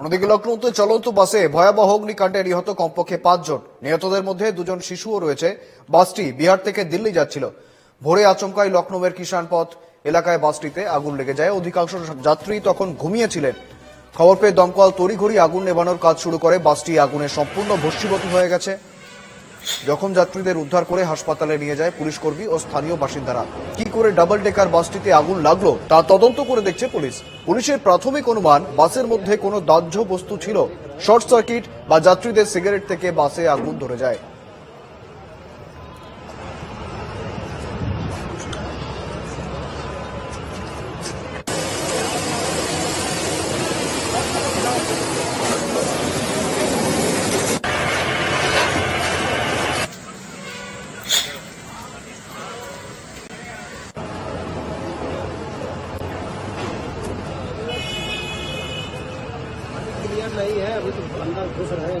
অন্যদিকে লখনৌতে চলন্ত বাসে ভয়াবহ অগ্নিকাণ্ডে নিহত কমপক্ষে পাঁচজন। নিহতদের মধ্যে দুজন শিশুও রয়েছে। বাসটি বিহার থেকে দিল্লি যাচ্ছিল। ভোরে আচমকায় লখনৌয়ের কিষান পথ এলাকায় বাসটিতে আগুন লেগে যায়। অধিকাংশ যাত্রী তখন ঘুমিয়েছিলেন। খবর পেয়ে দমকল তড়িঘড়ি আগুন নেভানোর কাজ শুরু করে। বাসটি আগুনে সম্পূর্ণ ভস্মীভূত হয়ে গেছে। জখম যাত্রীদের উদ্ধার করে হাসপাতালে নিয়ে যায় পুলিশ কর্মী ও স্থানীয় বাসিন্দারা। কি করে ডাবল ডেকার বাসটিতে আগুন লাগল, তা তদন্ত করে দেখছে পুলিশ। পুলিশের প্রাথমিক অনুমান, বাসের মধ্যে কোনো দাহ্য বস্তু ছিল। শর্ট সার্কিট বা যাত্রীদের সিগারেট থেকে বাসে আগুন ধরে যায়। नहीं है अभी तो अंदर घुस रहे